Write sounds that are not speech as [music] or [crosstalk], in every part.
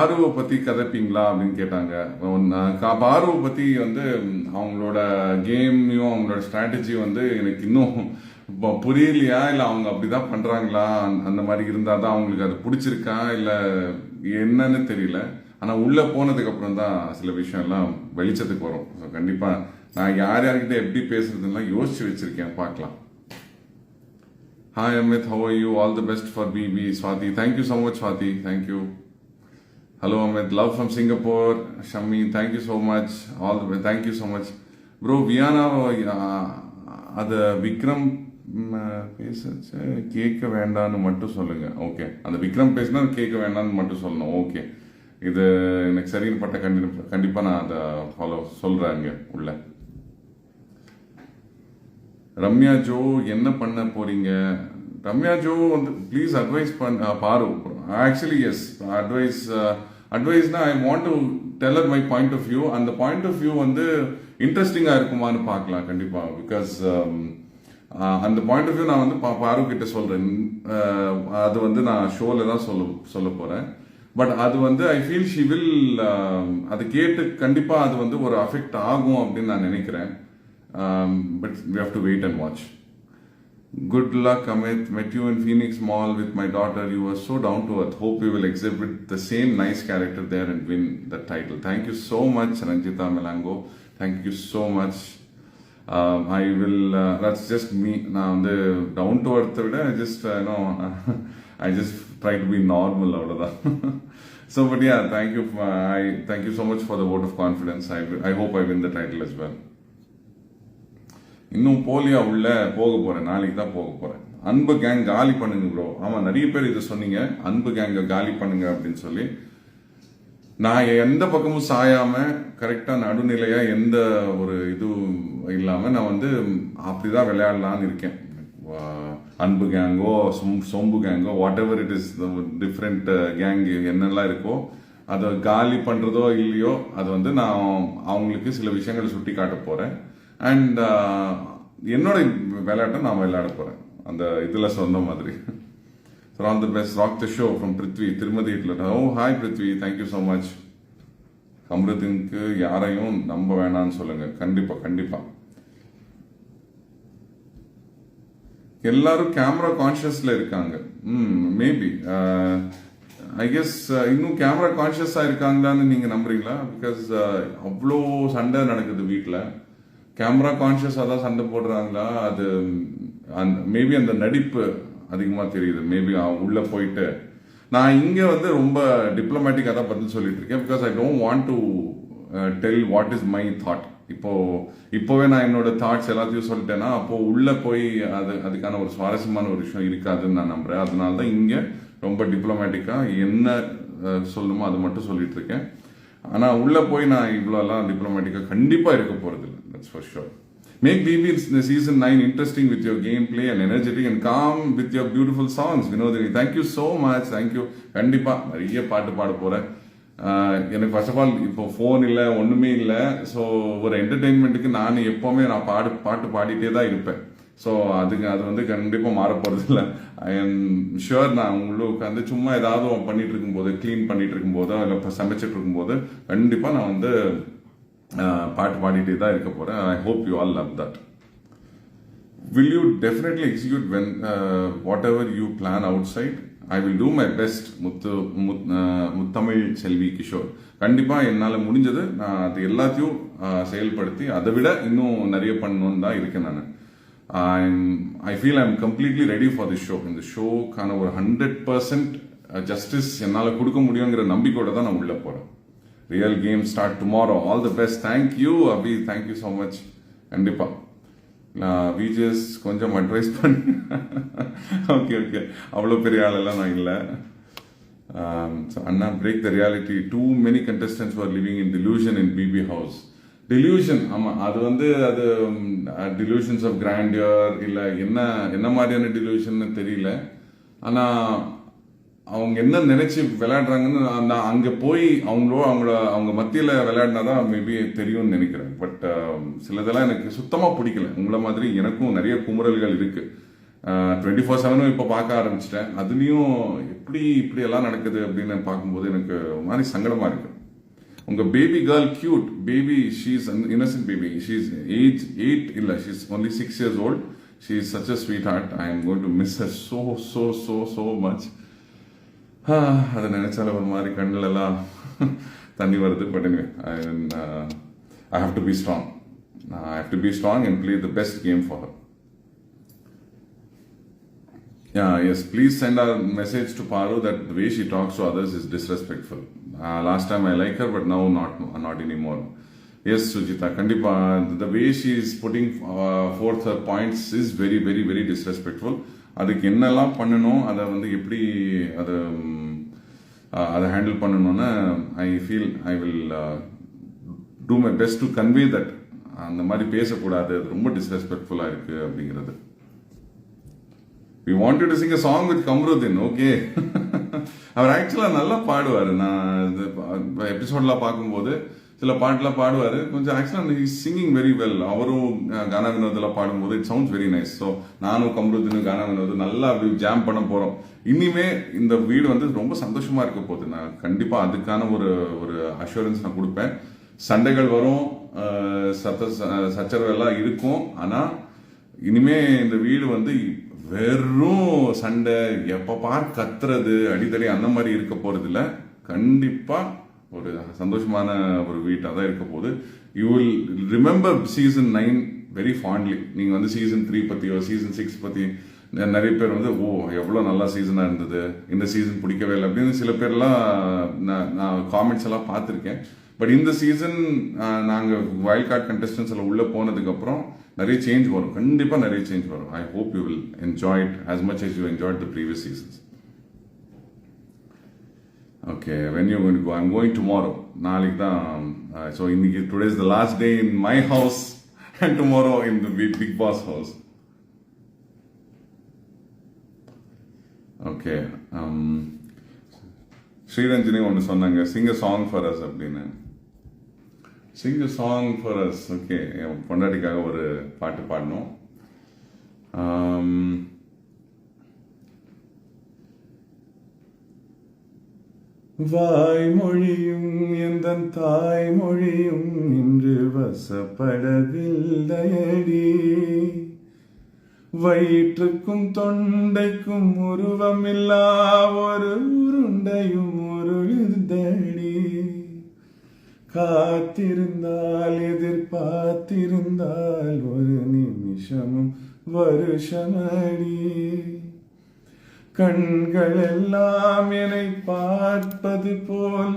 பாருவை பற்றி கதைப்பீங்களா அப்படின்னு கேட்டாங்க. ஒன்னு, கா- பாருவை பற்றி வந்து அவங்களோட கேமையும் அவங்களோட ஸ்ட்ராட்டஜி வந்து எனக்கு இன்னும் இப்போ புரியலையா? இல்லை அவங்க அப்படிதான் தான் அந்த- அந்த மாதிரி இருந்தால் தான் அவங்களுக்கு அது பிடிச்சிருக்கா? இல்லை என்னன்னு தெரியல. ஆனால் உள்ளே போனதுக்கப்புறம் தான் சில விஷயம்லாம் வெளிச்சத்துக்கு வரும். ஸோ கண்டிப்பாக நான் யார் யார்கிட்ட எப்படி பேசுறதுலாம் யோசிச்சு வச்சுருக்கேன். பார்க்கலாம். Hi Amit how you all the best for BB Swathi thank you so much Swathi thank you Hello Amit, love from Singapore. Shami, thank you so much. All the best. Thank you so much. Bro, Viana, uh, அது விக்ரம் ம், பேசச்சு. கேட்க வேண்டான்னு மட்டும் சொல்லுங்கள் okay அந்த விக்ரம் பேசினா கேட்க வேண்டாம்னு மட்டும் சொல்லணும். ஓகே இது எனக்கு சரின்னு பட்ட கண்டிப்பாக கண்டிப்பாக நான் அதை ஃபாலோ சொல்கிறேன் இங்கே உள்ள. ரம்யா ஜோ என்ன பண்ண போறீங்க? ரம்யா ஜோ வந்து ப்ளீஸ் அட்வைஸ் பண்ண பாரு. Actually yes advice அட்வைஸ்னா I want to tell her my point of view அந்த பாயிண்ட் ஆஃப் வியூ வந்து இன்ட்ரெஸ்டிங்காக இருக்குமான்னு பார்க்கலாம் கண்டிப்பாக பிகாஸ் அந்த பாயிண்ட் ஆஃப் வியூ நான் வந்து பா- பாரு கிட்ட சொல்கிறேன் அது வந்து நான் ஷோவில் தான் சொல்ல சொல்ல போகிறேன் பட் அது வந்து ஐ ஃபீல் ஷி வில் அது கேட்டு கண்டிப்பாக அது வந்து ஒரு அஃபெக்ட் ஆகும் அப்படின்னு நான் நினைக்கிறேன். But we have to wait and watch Good luck, Amit. Met you in Phoenix Mall with my daughter. You were so down to earth. Hope you will exhibit the same nice character there and win the title. Thank you so much, Ranjita Melango. Thank you so much. Um, I will, uh, that's just me. Now, the down to earth, I just, uh, you know, [laughs] I just try to be normal out of that. [laughs] so, but yeah, thank you. For, I thank you so much for the vote of confidence. I, I hope I win the title as well. இன்னும் போலியா உள்ள போக போறேன். நாளைக்கு தான் போக போறேன். அன்பு கேங் காலி பண்ணுங்க ப்ரோ ஆமா நிறைய பேர் இதை சொன்னீங்க. அன்பு கேங்க காலி பண்ணுங்க அப்படின்னு சொல்லி. நான் எந்த பக்கமும் சாயாம கரெக்டா நடுநிலையா எந்த ஒரு இதுவும் இல்லாம நான் வந்து அப்படிதான் விளையாடலான்னு இருக்கேன். அன்பு கேங்கோ சொம்பு கேங்கோ whatever it is different gang என்னெல்லாம் இருக்கோ அதை காலி பண்ணுறதோ இல்லையோ அது வந்து நான் அவங்களுக்கு சில விஷயங்களை சுட்டி காட்ட போகிறேன் அண்ட் uh, என்னோட விளையாட்டை நான் விளையாட போறேன் அந்த இதுல சொன்ன மாதிரி. So all the best. Rock the show from Prithvi, Tirumadi Hitler. Oh, hi Prithvi. Thank so much அமிர்திங்க்கு யாரையும் நம்ப வேணாம்னு சொல்லுங்க. கண்டிப்பா கண்டிப்பா. எல்லாரும் கேமரா கான்ஷியஸில் இருக்காங்க. ம் மேபி ஐ கெஸ் இன்னும் கேமரா கான்ஷியஸாக இருக்காங்களான்னு நீங்க நம்புறீங்களா? பிகாஸ் uh, அவ்வளோ சண்டை நடக்குது வீட்டில் கேமரா கான்ஷியஸாக தான் சண்டை போடுறாங்களா? அது அந் மேபி அந்த நடிப்பு அதிகமாக தெரியுது. மேபி உள்ளே போயிட்டு. நான் இங்கே வந்து ரொம்ப டிப்ளமேட்டிக்காக தான் பதில் சொல்லிட்டு இருக்கேன். Because I don't want to tell what is my thought இப்போ இப்போவே நான் என்னோட தாட்ஸ் எல்லாத்தையும் சொல்லிட்டேன்னா அப்போ உள்ள போய் அது அதுக்கான ஒரு சுவாரஸ்யமான ஒரு விஷயம் இருக்காதுன்னு நான் நம்புறேன். அதனால தான் இங்கே ரொம்ப டிப்ளமேட்டிக்காக என்ன uh, சொல்லணுமோ அது மட்டும் சொல்லிட்டு இருக்கேன். ஆனால் உள்ளே போய் நான் இவ்வளோலாம் டிப்ளமேட்டிக்காக கண்டிப்பாக இருக்க போகிறது That's for sure. Make BB BB இந்த season nine interesting with your game play and energetic and calm with your beautiful songs Vinothini thank you so much thank you கண்டிப்பா நிறைய பாட்டு பாட போறேன். எனக்கு ஃபர்ஸ்ட் ஆஃப் ஆல் இப்போ phone இல்லை ஒன்றுமே இல்லை. ஸோ ஒரு என்டர்டெயின்மெண்ட்டுக்கு நான் எப்போவுமே நான் பாடு பாட்டு பாடிட்டே தான் இருப்பேன். ஸோ அதுக்கு அது வந்து கண்டிப்பாக மாற போகிறது இல்லை. ஐ எம் ஷுர் நான் உள்ள உட்காந்து சும்மா ஏதாவது பண்ணிட்டு இருக்கும்போது க்ளீன் பண்ணிட்டு இருக்கும்போதோ இல்லை இப்போ சமைச்சிட்டு இருக்கும்போது கண்டிப்பாக நான் வந்து பாட்டு பாடிட்டே தான் இருக்க போகிறேன் I hope you all love that will you definitely execute when whatever you plan outside I will do my best Muthu Muth Muthamizh Selvi Kishore. கண்டிப்பாக என்னால் முடிஞ்சது. நான் அது எல்லாத்தையும் செயல்படுத்தி அதை விட இன்னும் நிறைய பண்ணணும்னு தான் இருக்கேன் நான். I feel I am completely ready for the show இந்த ஷோக்கான ஒரு ஹண்ட்ரட் பர்சன்ட் ஜஸ்டிஸ் என்னால் கொடுக்க முடியுங்கிற நம்பிக்கையோட தான் நான் உள்ளே போகிறேன் real game start tomorrow all the best thank you Abi thank you so much கண்டிப்பாக நான் விஜிஎஸ் கொஞ்சம் அட்வைஸ் பண்ணி ஓகே ஓகே அவ்வளோ பெரிய ஆளெல்லாம் நான் இல்லை அண்ணா break the reality too many contestants are living in delusion in BB house delusion ஆமாம் அது வந்து அது டிலூஷன்ஸ் ஆஃப் கிராண்டியர் இல்லை என்ன என்ன மாதிரியான டிலூஷன் தெரியல. ஆனால் அவங்க என்ன நினைச்சு விளையாடுறாங்கன்னு நான் அங்கே அங்க போய் அவங்களோ அவங்கள அவங்க மத்தியில விளையாடினாதான் மேபி தெரியும்னு நினைக்கிறேன். பட் um, சிலதெல்லாம் எனக்கு சுத்தமா பிடிக்கல. உங்களை மாதிரி எனக்கும் நிறைய குமுறல்கள் இருக்கு. டுவெண்ட்டி ஃபோர் செவனும் இப்போ பார்க்க ஆரம்பிச்சிட்டேன். அதுலேயும் எப்படி இப்படி எல்லாம் நடக்குது அப்படின்னு பார்க்கும்போது எனக்கு ஒரு மாதிரி சங்கடமா இருக்கு. உங்க baby girl cute baby she's innocent baby she's age eight இல்ல. She's only six years old she is such a sweetheart I am going to miss a so so so so much அதை நினச்சாலும் ஒரு மாதிரி கண்ணிலலாம் தண்ணி வருது but anyway I I to be strong I have to be strong and play the best game for us please send our message to Paru that way she talks to others is disrespectful last time I like her but now not not any more yes Sujitha கண்டிப்பாக the way she is putting forth points is very very very disrespectful அதுக்கு என்னெல்லாம் பண்ணணும் அதை வந்து எப்படி அதை அதை handle பண்ணணும்னு I feel I will do my best to convey that அந்த மாதிரி பேசக்கூடாது அது ரொம்ப டிஸ்ரெஸ்பெக்ட்ஃபுல்லாக இருக்கு அப்படிங்கிறது. We wanted to sing a song with Kamrudeen okay அவர் ஆக்சுவலாக நல்லா பாடுவார். நான் இது எபிசோட்லாம் பார்க்கும்போது சில பாட்டுலாம் பாடுவார். கொஞ்சம் ஆக்சுவலாக சிங்கிங் வெரி வெல் அவரும் கானா வினோதில் பாடும்போது it sounds very nice so நானும் கம்ருத்தினும் கானா வினோது நல்லா அப்படி ஜாம் பண்ண போகிறோம் இனிமே இந்த வீடு வந்து ரொம்ப சந்தோஷமாக இருக்க போகுது. நான் கண்டிப்பாக அதுக்கான ஒரு ஒரு அஷூரன்ஸ் நான் கொடுப்பேன். சண்டைகள் வரும். சத்த சச்சரவு எல்லாம் இருக்கும். ஆனால் இனிமே இந்த வீடு வந்து வெறும் சண்டை எப்போ பார் கத்துறது அடிதடி அந்த மாதிரி இருக்க போறது கண்டிப்பாக ஒரு சந்தோஷமான ஒரு வீட்டாக தான் இருக்க போகுது. You will remember season nine very fondly நீங்கள் வந்து சீசன் த்ரீ பற்றியோ சீசன் சிக்ஸ் பற்றி நிறைய பேர் வந்து ஓ எவ்வளோ நல்லா சீசனாக இருந்தது. இந்த சீசன் பிடிக்கவே இல்லை. அப்படின்னு சில பேர்லாம் நான் நான் காமெண்ட்ஸ் எல்லாம் பார்த்துருக்கேன். பட் இந்த சீசன் நாங்கள் வைல்ட் கார்டு கண்டஸ்டன்ஸில் உள்ளே போனதுக்கப்புறம் நிறைய சேஞ்ச் வரும். கண்டிப்பாக நிறைய சேஞ்ச் வரும். I hope you will enjoy it as much as you enjoy the previous seasons okay when you goin go I'm going tomorrow நாளைக்கு தான் ஸோ இன்னைக்கு today is the last day in my house and tomorrow in the Bigg Boss house okay Sriranjani ஒன்று சொன்னாங்க sing song for us அப்படின்னு. Sing song for us okay என் பொண்டாட்டிக்காக ஒரு பாட்டு பாடணும். வாய்மொழியும் எந்த தாய்மொழியும் இன்று வசப்படவில்லையடி. வயிற்றுக்கும் தொண்டைக்கும் உருவமில்லா ஒரு உருண்டையும் உருளுதடி காத்திருந்தால் எதிர்பார்த்திருந்தால் ஒரு நிமிஷமும் வருஷமடி. கண்கள் எல்லாம் என்னை பார்ப்பது போல்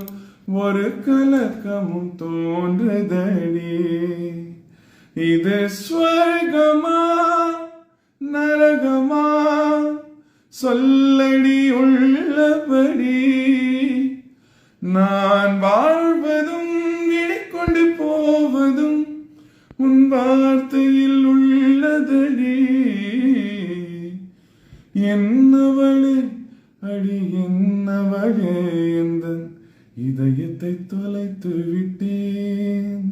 ஒரு கலக்கமும் தோன்றுதடி. இது ஸ்வர்கமா நரகமா? சொல்லடி உள்ளபடி. நான் வாழ்வதும் என்னவளே? அடி என்னவளே எந்த இதயத்தை தொலைத்து விட்டேன்.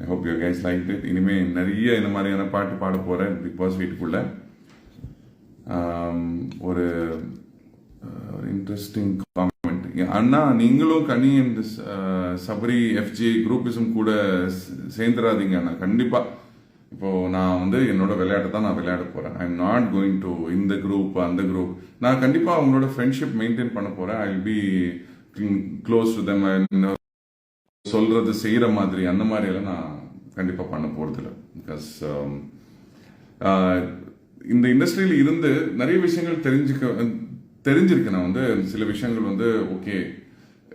I hope you guys like it இனிமே நிறைய இந்த மாதிரியான பாட்டு பாட போறேன் பிக் பாஸ் வீட்டுக்குள்ள. ஒரு இன்ட்ரெஸ்டிங் காமெண்ட் அண்ணா நீங்களும் கனி அண்ட் சபரி எஃப்ஜி குரூப்பிசம் கூட சேர்ந்துடாதீங்க அண்ணா. கண்டிப்பா இப்போது நான் வந்து என்னோட விளையாட்டு தான் நான் விளையாட போகிறேன் I am not going to இந்த குரூப் அந்த குரூப் நான் கண்டிப்பாக அவங்களோட ஃப்ரெண்ட்ஷிப் மெயின்டைன் பண்ண போகிறேன் I will be close to them சொல்றது செய்கிற மாதிரி அந்த மாதிரியெல்லாம் நான் கண்டிப்பாக பண்ண போகிறதில்ல பிகாஸ் um, uh, இந்த இண்டஸ்ட்ரியில் இருந்து நிறைய விஷயங்கள் தெரிஞ்சுக்க தெரிஞ்சிருக்கு. நான் வந்து சில விஷயங்கள் வந்து ஓகே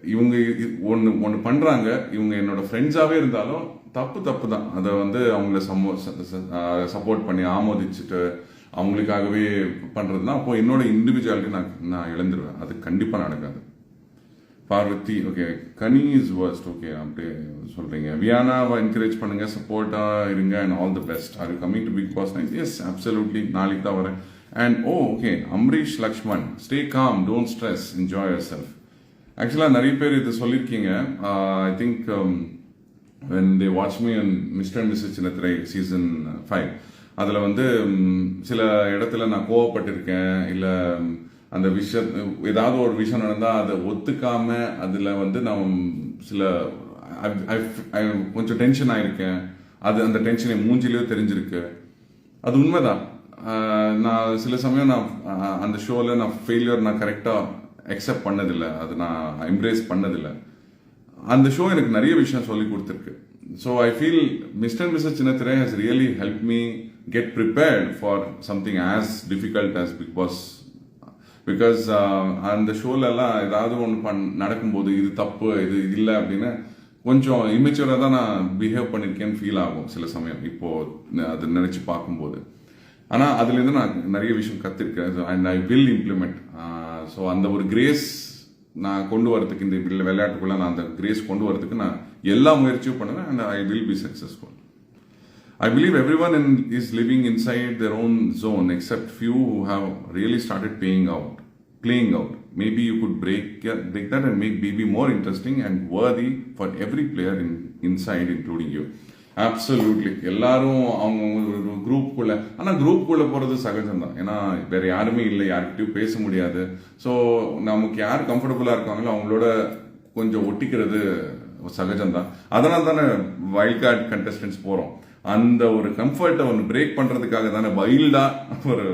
இவங்க ஒன்று ஒன்று பண்ணுறாங்க இவங்க என்னோட ஃப்ரெண்ட்ஸாகவே இருந்தாலும் தப்பு தப்பு தான். அதை வந்து அவங்கள சமோ சப்போர்ட் பண்ணி ஆமோதிச்சுட்டு அவங்களுக்காகவே பண்ணுறதுனா அப்போ என்னோட இண்டிவிஜுவாலிட்டி நான் நான் இழந்துருவேன். அது கண்டிப்பாக நடக்காது. Parvathi okay Kani is worst okay அப்படியே சொல்கிறீங்க வியானாவை என்கரேஜ் பண்ணுங்கள் சப்போர்ட்டாக இருங்க and all the best are you coming to Bigg Boss nine yes absolutely நாளைக்கு தான் வரேன். And oh okay Amrish Lakshman stay calm don't stress enjoy yourself ஆக்சுவலாக நிறைய பேர் இது சொல்லியிருக்கீங்க. Uh, I think when they watch me and mister and missus Chinnathirai season five அதில் வந்து சில இடத்துல நான் கோவப்பட்டிருக்கேன். இல்லை அந்த விஷய ஏதாவது ஒரு விஷயம் நடந்தால் அதை ஒத்துக்காம அதில் வந்து நான் சில கொஞ்சம் டென்ஷன் ஆயிருக்கேன். அது அந்த டென்ஷன் என் மூஞ்சிலேயே தெரிஞ்சிருக்கு. அது உண்மைதான். நான் சில சமயம் நான் அந்த ஷோவில் நான் ஃபெயிலியர் நான் கரெக்டாக அக்செப்ட் பண்ணதில்லை. அது நான் எம்ப்ரேஸ் பண்ணதில்லை. அந்த ஷோ எனக்கு நிறைய விஷயம் சொல்லி கொடுத்துருக்கு. So I feel mister missus Chinnathirai has really help me get prepared for something as difficult as Bigg Boss because அந்த ஷோலெல்லாம் ஏதாவது ஒன்று பண் நடக்கும்போது இது தப்பு இது இல்லை அப்படின்னு கொஞ்சம் இமெச்சூராக தான் நான் பிஹேவ் பண்ணியிருக்கேன்னு ஃபீல் ஆகும் சில சமயம். இப்போது அது நினச்சி பார்க்கும்போது. ஆனால் அதுலேருந்து நான் நிறைய விஷயம் கற்றுருக்கேன் and I will implement so அந்த ஒரு கிரேஸ் நான் கொண்டு வரதுக்கு இந்த விளை- விளையாட்டுக்குள்ள நான் அந்த கிரேஸ் கொண்டு வரதுக்கு நான் எல்லா முயற்சியும் பண்ணுவேன் and I will be successful I believe everyone in, is living inside their own zone except few who have really started paying out, playing out. Maybe you could break, break that and make BB more interesting and worthy for every player in, inside, including you. Absolutely எல்லாரும் அவங்க ஒரு குரூப்புக்குள்ள ஆனால் குரூப்புக்குள்ள போகிறது சகஜம் தான் ஏன்னா வேற யாருமே இல்லை யார்கிட்டயும் பேச முடியாது. ஸோ நமக்கு யார் கம்ஃபர்டபுளாக இருக்காங்களோ அவங்களோட கொஞ்சம் ஒட்டிக்கிறது சகஜம் தான் அதனால தானே வைல்ட் கார்டு கண்டஸ்டன்ஸ் போகிறோம் அந்த ஒரு கம்ஃபர்ட்டை ஒன்று பிரேக் பண்ணுறதுக்காக தானே வைல்டா ஒரு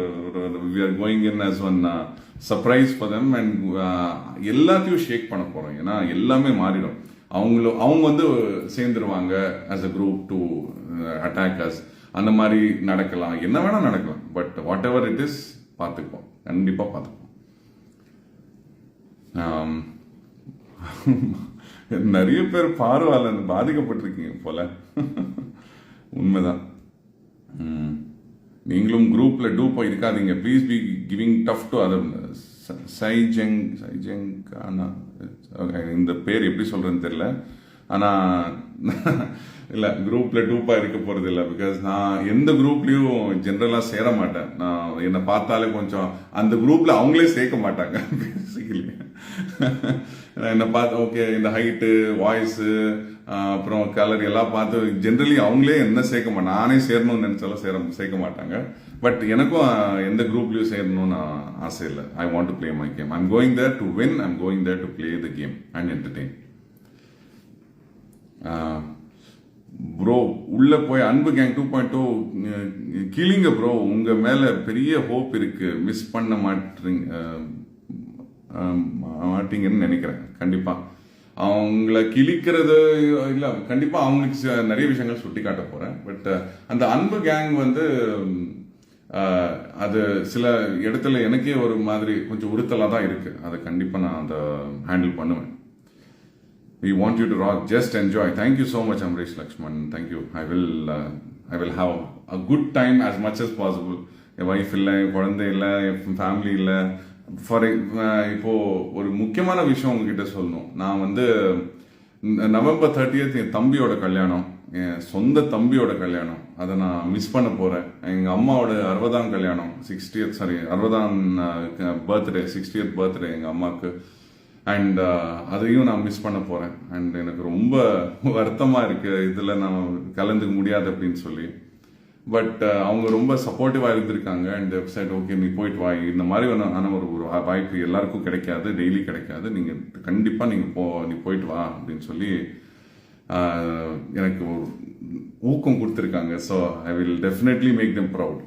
we are going in as one surprise பதம் தம் அண்ட் எல்லாத்தையும் ஷேக் பண்ண போகிறோம் ஏன்னா எல்லாமே மாறிடும். அவங்களும் அவங்க வந்து சேர்ந்துருவாங்க as a group to attack us அந்த மாதிரி நடக்கலாம். என்ன வேணால் நடக்கலாம். But whatever it is பார்த்துக்குவோம். கண்டிப்பாக பார்த்துப்போம் [laughs] நிறைய பேர் பார்வையாளர் பாதிக்கப்பட்டிருக்கீங்க போல. [laughs] உண்மைதான். நீங்களும் குரூப்பில் டூப்பாக இருக்காதீங்க. Please be giving tough to other சைஜெங் சைஜெங் ஆனா இந்த பேர் எப்படி சொல்கிறேன்னு தெரியல. ஆனால் இல்லை குரூப்பில் டூப்பாக இருக்க போகிறதில்ல பிகாஸ் நான் எந்த குரூப்லேயும் ஜென்ரலாக சேர மாட்டேன். நான் என்னை பார்த்தாலே கொஞ்சம் அந்த குரூப்பில் அவங்களே சேர்க்க மாட்டாங்க [laughs] பேசிக்கலி என்னை பார்த்து ஓகே இந்த ஹைட்டு வாய்ஸு அப்புறம் கலர் எல்லாம் பார்த்து ஜென்ரலி அவங்களே என்ன சேர்க்க மாட்டேன் நானே சேரணும்னு நினச்சாலும் சேர சேர்க்க மாட்டாங்க. பட் எனக்கும் எந்த குரூப்லையும் சேரணும்னு ஆசை இல்லை. I want to play my game I'm going there to win I'm going there to play the game and entertain bro உள்ள போய் Anbu gang two point two கிளிங்க bro உங்க மேல பெரிய ஹோப் இருக்கு. மிஸ் பண்ண மாட்டீங்க மாட்டீங்கன்னு நினைக்கிறேன். கண்டிப்பா. அவங்கள கிழிக்கிறது இல்லை கண்டிப்பாக அவங்களுக்கு நிறைய விஷயங்கள் சுட்டி காட்ட போகிறேன் பட் அந்த அன்பு கேங் வந்து அது சில இடத்துல எனக்கே ஒரு மாதிரி கொஞ்சம் உறுத்தலாக தான் இருக்குது அதை கண்டிப்பாக நான் அதை ஹேண்டில் பண்ணுவேன். We want you to rock just enjoy thank you so much much amrish thank you I will I will have a good time as much as possible N wife இல்லை என் குழந்தை இல்லை என் ஃபேமிலி இல்லை. For இப்போ ஒரு முக்கியமான விஷயம் உங்ககிட்ட சொல்லணும். நான் வந்து நவம்பர் தேர்ட்டியத் என் தம்பியோட கல்யாணம். என் சொந்த தம்பியோட கல்யாணம். அதை நான் மிஸ் பண்ண போகிறேன் எங்கள் அம்மாவோட அறுபதாம் கல்யாணம் சிக்ஸ்டியத் சாரி அறுபதாம் பர்த்டே சிக்ஸ்டியத் பர்த்டே எங்கள் அம்மாவுக்கு அண்ட் அதையும் நான் மிஸ் பண்ண போகிறேன் அண்ட் எனக்கு ரொம்ப வருத்தமாக இருக்குது இதில் நான் கலந்துக்க முடியாது அப்படின்னு சொல்லி. பட் அவங்க ரொம்ப சப்போர்ட்டிவாக இருந்திருக்காங்க. அண்ட் வெப்சைட் ஓகே நீ போயிட்டு வா. இந்த மாதிரி ஒரு- ஆன ஒரு ஒரு வாய்ப்பு எல்லாருக்கும் கிடைக்காது. டெய்லி கிடைக்காது. நீங்கள் கண்டிப்பாக நீங்கள் போ நீ போயிட்டு வா அப்படின்னு சொல்லி எனக்கு ஊக்கம் கொடுத்துருக்காங்க. So I will definitely make them proud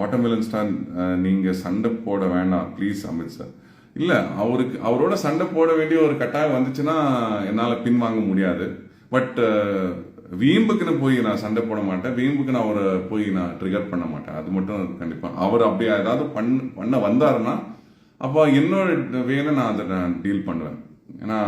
watermelon star நீங்கள் சண்டை போட வேண்டாம் ப்ளீஸ் அமித் சார் அவருக்கு அவரோட சண்டை போட வேண்டிய ஒரு கட்டாயம் வந்துச்சுன்னா என்னால் பின்வாங்க முடியாது. பட் வீம்புக்குன்னு போய் நான் சண்டை போட மாட்டேன். வீம்புக்கு நான் அவரை போய் நான் ட்ரிகர் பண்ண மாட்டேன். அது மட்டும் கண்டிப்பாக அவர் அப்படி ஏதாவது பண்ண பண்ண வந்தாருன்னா அப்போ என்னோட வேலை நான் அதை நான் டீல் பண்ணுவேன். ஏன்னா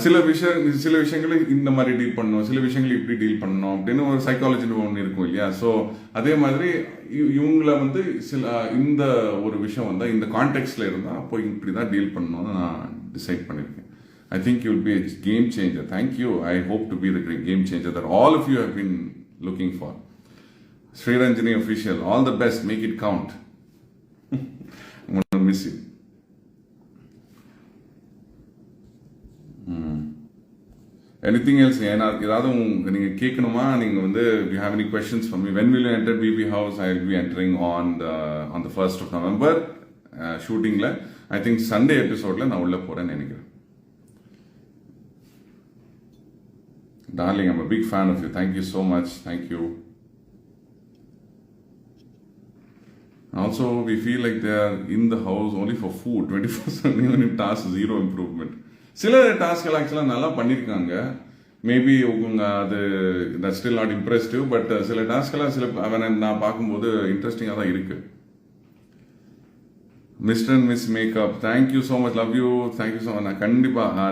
சில விஷயம் சில விஷயங்களை இந்த மாதிரி டீல் பண்ணணும் சில விஷயங்களை இப்படி டீல் பண்ணணும் அப்படின்னு ஒரு சைக்காலஜின்னு ஒன்று இருக்கும் இல்லையா? ஸோ அதே மாதிரி இ- இவங்கள வந்து சில இந்த ஒரு விஷயம் வந்தால் இந்த கான்டெக்ட்ல இருந்தால் அப்போ இப்படி தான் டீல் பண்ணணும்னு நான் டிசைட் பண்ணியிருக்கேன் I think you be game changer thank you I hope to be the game changer that all of you have been looking for Sriranjani official all the best make it count miss you anything else ஏன்னா ஏதாவது உங்களுக்கு நீங்கள் கேட்கணுமா நீங்கள் வந்து you have any questions for me when will enter BB house I will be entering on the on the first of November ஷூட்டிங்கில் ஐ think Sunday எபிசோடில் நான் உள்ளே போகிறேன்னு நினைக்கிறேன். Darling I'm a big fan of you. Thank you so much. Thank you. Also we feel like they are in the house only for food. [laughs] 24 7 even in task zero improvement. Uh, சில டாஸ்க்கள் ஆக்சுவலாக நல்லா பண்ணியிருக்காங்க maybe உங்க அது that still not impressive but சில டாஸ்க்கெல்லாம் சில அவனை நான் பார்க்கும்போது இன்ட்ரெஸ்டிங்காக தான் இருக்கு. Mister and miss makeup thank you so much love you thank you so much நான் கண்டிப்பாக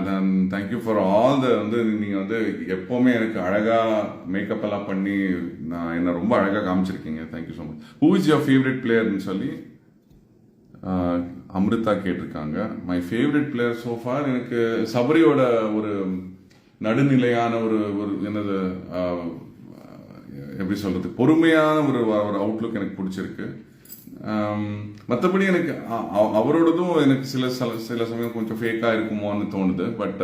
தேங்க்யூ ஃபார் ஆல் த வந்து நீங்கள் வந்து எப்போவுமே எனக்கு அழகாக மேக்கப் எல்லாம் பண்ணி நான் என்னை ரொம்ப அழகாக காமிச்சிருக்கீங்க. Thank you so much who is your favourite பிளேயர்னு சொல்லி அமிர்தா கேட்டிருக்காங்க. மை ஃபேவரட் பிளேயர் சோஃபார் எனக்கு சபரியோட ஒரு நடுநிலையான ஒரு ஒரு என்னது எப்படி சொல்கிறது பொறுமையான ஒரு ஒரு அவுட்லுக் எனக்கு பிடிச்சிருக்கு. மற்றபடி எனக்கு அவரோடதும் எனக்கு சில சில சில சமயம் கொஞ்சம் ஃபேக்காக இருக்குமோன்னு தோணுது பட்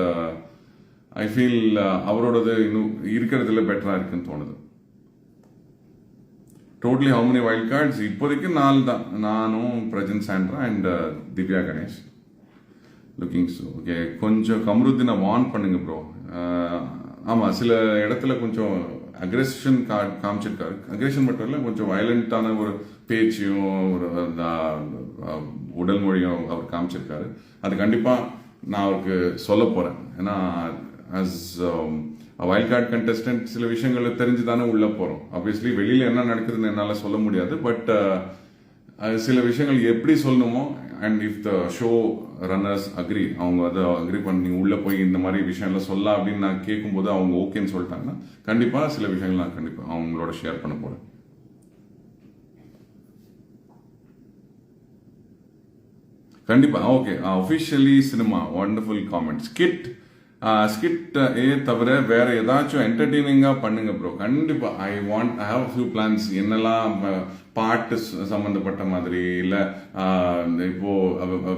ஐ ஃபீல் அவரோடது இன்னும் இருக்கிறதுல பெட்டராக இருக்குன்னு தோணுது. Totally how many wild cards இப்போதைக்கு நாலு தான். நானும் Prajin Sandra and uh, Divya Ganesh. Looking so okay கொஞ்சம் கமருத்தினை வார்ன் பண்ணுங்க ப்ரோ uh, ஆமாம் சில இடத்துல கொஞ்சம் அக்ரெஷன் கா காமிச்சிருக்காரு. அக்ரெஷன் மட்டும் இல்லை கொஞ்சம் வயலண்ட்டான ஒரு பேச்சையும் ஒரு உடல் மொழியும் அவர் காமிச்சிருக்காரு. அது கண்டிப்பாக நான் அவருக்கு சொல்ல போகிறேன் ஏன்னா ஆஸ் வைல்ட் கார்டு கண்டஸ்டன்ட் சில விஷயங்களை தெரிஞ்சு தானே உள்ள போகிறோம் ஆப்வியஸ்லி வெளியில் என்ன நடக்குதுன்னு என்னால் சொல்ல முடியாது பட் uh, அது சில விஷயங்கள் எப்படி சொல்லணுமோ and if the show runners agree அவங்க அதை அக்ரி பண்ணி உள்ள போய் இந்த மாதிரி விஷயம்லாம் சொல்ல அப்படின்னு நான் கேட்கும்போது அவங்க ஓகேன்னு சொல்லிட்டாங்கன்னா கண்டிப்பா சில விஷயங்கள் நான் கண்டிப்பா அவங்களோட ஷேர் பண்ண போறேன். கண்டிப்பா okay officially cinema wonderful comment skit skit ஏ தவிர வேற ஏதாச்சும் என்டர்டெய்னிங்கா பண்ணுங்க ப்ரோ கண்டிப்பா I want I have few plans என்னெல்லாம் பாட்டு சம்மந்தப்பட்ட மாதிரி இல்லை இப்போ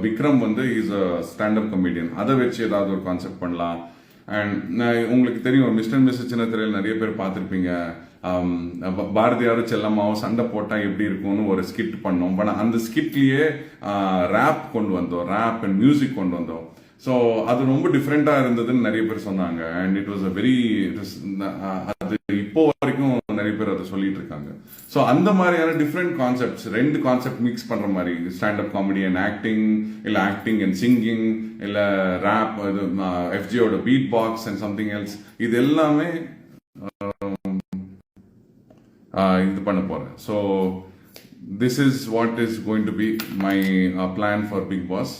விக்ரம் வந்து இஸ் அ ஸ்டாண்டப் கமெடியன் அதை வச்சு ஏதாவது ஒரு கான்செப்ட் பண்ணலாம். அண்ட் உங்களுக்கு தெரியும் மிஸ்டர் மிஸ் சின்ன திரையில் நிறைய பேர் பார்த்துருப்பீங்க. பாரதியாரும் செல்லம்மாவும் சண்டை போட்டால் எப்படி இருக்கும்னு ஒரு ஸ்கிட் பண்ணோம். பட் அந்த ஸ்கிட்லேயே ரேப் கொண்டு வந்தோம். ரேப் அண்ட் மியூசிக் கொண்டு வந்தோம். ஸோ அது ரொம்ப டிஃப்ரெண்ட்டாக இருந்ததுன்னு நிறைய பேர் சொன்னாங்க. And it was a very அது இப்போ வரைக்கும் நிறைய பேர் அதை சொல்லிட்டு இருக்காங்க. ஸோ அந்த மாதிரியான டிஃப்ரெண்ட் கான்செப்ட்ஸ் ரெண்டு கான்செப்ட் மிக்ஸ் பண்ணுற மாதிரி stand up comedy and acting இல்லை ஆக்டிங் அண்ட் சிங்கிங் இல்லை ரேப் இது எஃப்ஜியோட beat box and something else இது எல்லாமே இது பண்ண போகிறேன் so this is what is going to be my plan for Bigg Boss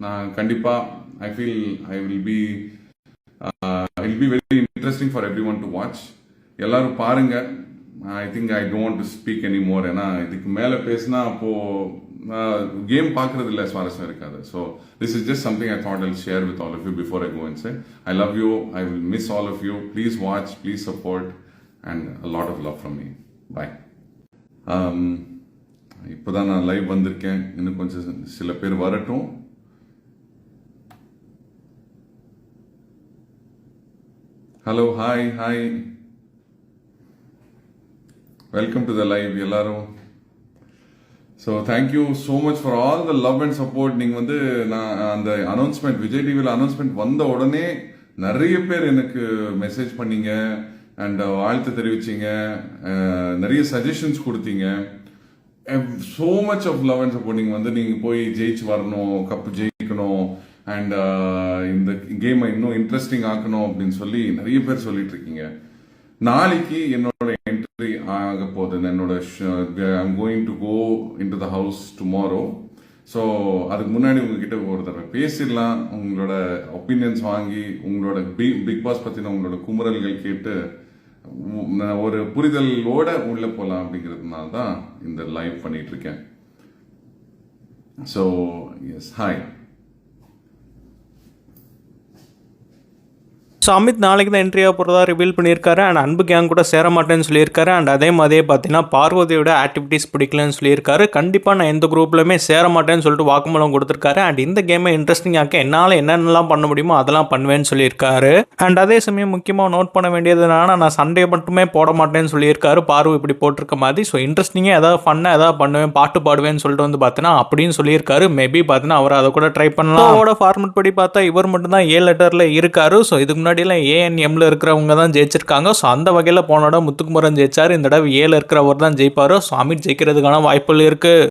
நான் கண்டிப்பாக I feel I will be ill be very interesting for everyone to watch எல்லாரும் பாருங்க. I think I don't to speak any more ஏன்னா இதுக்கு மேலே பேசினா அப்போ game பார்க்கறது இல்லை சுவாரஸ்யம் இருக்காது. So this is just something I thought I'll share with all of you before I cones say I love you I will miss all of you please watch please support and lot of love from me bye bye. இப்போதான் நான் live வந்திருக்கேன். இன்னும் கொஞ்சம் சில பேர் வரட்டும். Hello hi hi welcome to the live எல்லாரும். So thank you so much for all the love and support நீங்கள் வந்து நான் அந்த அனௌன்ஸ்மெண்ட் விஜய் டிவியில் அனௌன்ஸ்மெண்ட் வந்த உடனே நிறைய பேர் எனக்கு மெசேஜ் பண்ணீங்க. அண்ட் uh, வாழ்த்து தெரிவிச்சீங்க. Uh, நிறைய சஜஷன்ஸ் கொடுத்தீங்க. So much of love and support நீங்கள் வந்து நீங்கள் போய் ஜெயிச்சு வரணும் கப்பு ஜெயிக்கணும். அண்ட் uh, இந்த கேமை இன்னும் இன்ட்ரெஸ்டிங் ஆக்கணும் அப்படின்னு சொல்லி நிறைய பேர் சொல்லிட்டு இருக்கீங்க. நாளைக்கு என்னோட என்ட்ரி ஆக போகுது. என்னோட I'm going to go into the house tomorrow so அதுக்கு முன்னாடி உங்ககிட்ட ஒரு தடவை பேசிடலாம். உங்களோட ஒப்பீனியன்ஸ் வாங்கி உங்களோட பிக் பிக் பாஸ் பற்றின உங்களோட குமுறல்கள் கேட்டு ஒரு புரிதலோட உள்ள போகலாம் அப்படிங்கிறதுனால தான் இந்த லைவ் பண்ணிட்டு இருக்கேன். So yes hi so Amit நாளைக்கு தான் என்ட்ரியாக போகிறதா ரிவீல் பண்ணியிருக்காரு. அண்ட் அன்பு கேங் கூட சேர மாட்டேன்னு சொல்லியிருக்காரு. அண்ட் அதே மாதிரியே பார்த்தீங்கன்னா பார்வதியோட ஆக்டிவிட்டீஸ் பிடிக்கலன்னு சொல்லியிருக்காரு. கண்டிப்பாக நான் எந்த குரூப்லையுமே சேர மாட்டேன்னு சொல்லிட்டு வாக்குமூலம் கொடுத்துருக்காரு. அண்ட் இந்த கேமை இன்ட்ரெஸ்டிங்காக என்னால் என்னென்னலாம் பண்ண முடியுமோ அதெல்லாம் பண்ணுவேன்னு சொல்லியிருக்காரு. அண்ட் அதே சமயம் முக்கியமாக நோட் பண்ண வேண்டியது என்னன்னா நான் சண்டே மட்டுமே போட மாட்டேன்னு சொல்லியிருக்காரு. பார்வை இப்படி போட்டிருக்க மாதிரி. ஸோ இன்ட்ரெஸ்டிங்காக ஏதாவது ஃபன்னாக ஏதாவது பண்ணுவேன் பாட்டு பாடுவேன்னு சொல்லிட்டு வந்து பார்த்தீங்கன்னா அப்படின்னு சொல்லியிருக்காரு. மேபி பார்த்தீங்கன்னா அவர் அதை கூட ட்ரை பண்ணலாம். அவரோட ஃபார்மெட் படி பார்த்தா இவர் மட்டும்தான் ஏ லெட்டரில் இருக்காரு. ஸோ இதுக்கு முன்னாடி முன்னாடிலாம் ஏஎன்எம்மில் இருக்கிறவங்க தான் ஜெயிச்சிருக்காங்க. ஸோ அந்த வகையில் போனோட முத்துக்குமரன் ஜெயிச்சார். இந்த தடவை ஏல இருக்கிறவர் தான் ஜெயிப்பார். ஸோ அமித் ஜெயிக்கிறதுக்கான வாய்ப்புகள் இருக்குது